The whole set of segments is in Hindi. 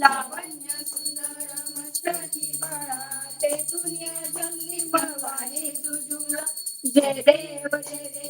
लावण्य सुंदर मस्तकी बाळा ते दुनिया जंगली बळवाने जुजुळा जय देव जय देव.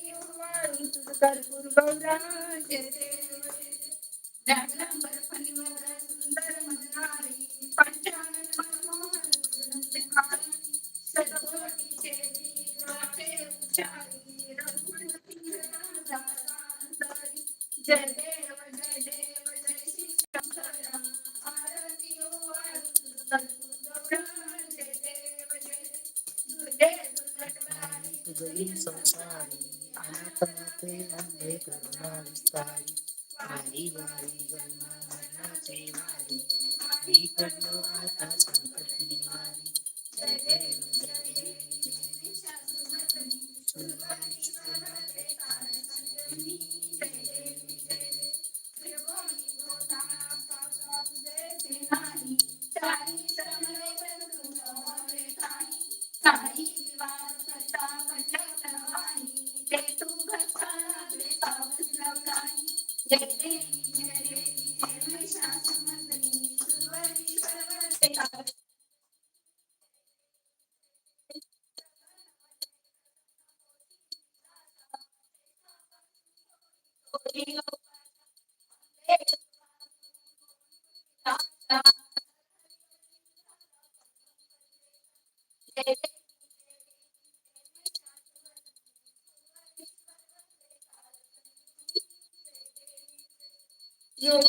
कर्पूर गौरा जय देव जय देव व्याघ्रांबर फणीवर सुंदर मननारी पंचानन मनमोहन सुरंते हारी शतकोटीचे वीराचे उच्चारी रघुपती राजा सांसारी जय देव जय देव जय श्री शंकरा आरती वाळू तुझ कर्पूर गौरा जय देव जय दुर्गे दुर्घटनारी ఆపతే అనే కరుణావిస్తారి వారి వారి జన్మ మరణ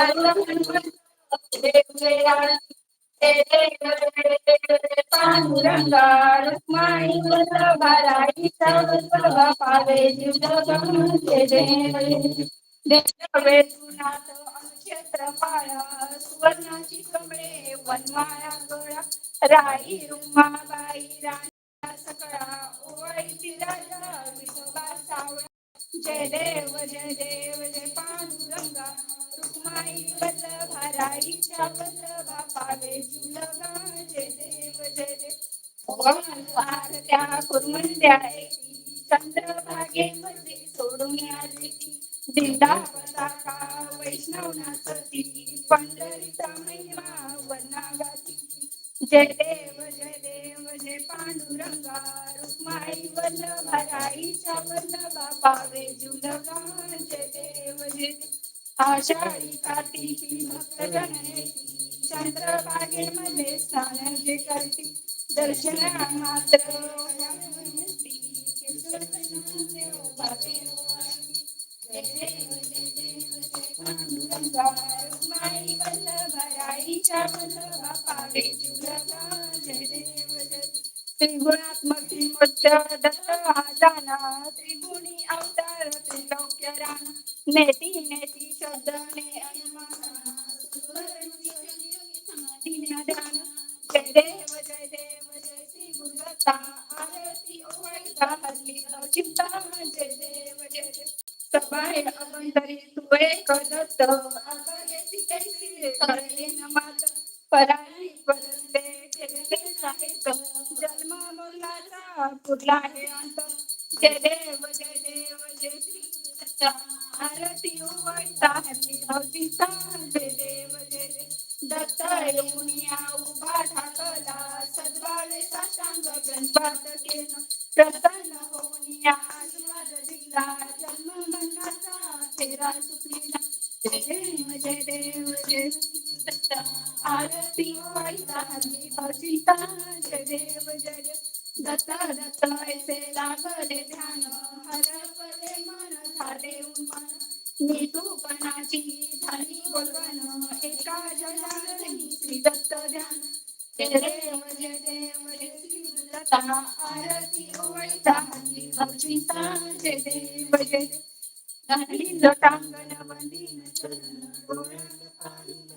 अनामी सरोजे देवा पांडुरंगा रुक्माई वल्लभाराई सर्व पावे जीवजगमुखे देवे तुनाथ अनुक्षेत्र पाळा सुवर्णाची कमळे वनमाळा गोळा राई रुमाबाई राणी सकळा ओवाळीची राजा विठोबा सावळा जय देव जय देव जय पांडुरंगा. रुक्माई वल्लभाराईच्या वल्लभा पावे जुलगा. जय देव जय देव. ओवाळवार त्या कुर्मंड्या एकी चंद्रभागेमध्ये सोडून आली दिंडा पताका वैष्णव नाचती पंढरीचा महिमा वनागाती जय देव वल्लभराईच्या वल्लभा पावे जुलगा जय देव जय. आषाढी कार्तिकी भक्तजन येती चंद्रभागेमध्ये स्नान जे करती दर्शन मात्र रुक्माई वल्लभा पावे जुलगा जय देव. त्रिगुणात्मक त्रिमूर्त्य दत्त त्रिगुणी अवतार त्रिलोक्य राणा नेती नेती शब्दने अनुमाना समाधीन ध्यान जय देव जय देव जय श्री गुरुदत्ता आरती ओवाळता हरली चिंता जय देव जय देव सबाय अवंतरी तू एक दत्त अकलेसी कैसी करले न उठला आहे अंत जय देव जय देव जय श्री आरती ओवाळता हरली चिंता जय देव जय देव. दत्त येऊनिया उभा ठाकला. सद्वाळे साष्टांग प्रणपात केला. प्रसन्न होऊनिया आशीर्वाद दिला. जन्म मनाचा फेरा चुकलेला जय देव जय देव जय आरती वाईता हल्ली भजिता जय देव जय देव. दत्त दत्त ऐसे लागले ध्यान हरपले मन झाले उन्मान. मी तूपणाची झाली बोलवन एका जनार्दनी श्री दत्त ध्यान तेरे वजे देव रे श्री आरती ओळीता हल्ली भक्तीता जे देव जे घालील टांगण बंदीन चरण गोळ्यात आनंद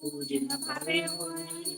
पूजन भावे होई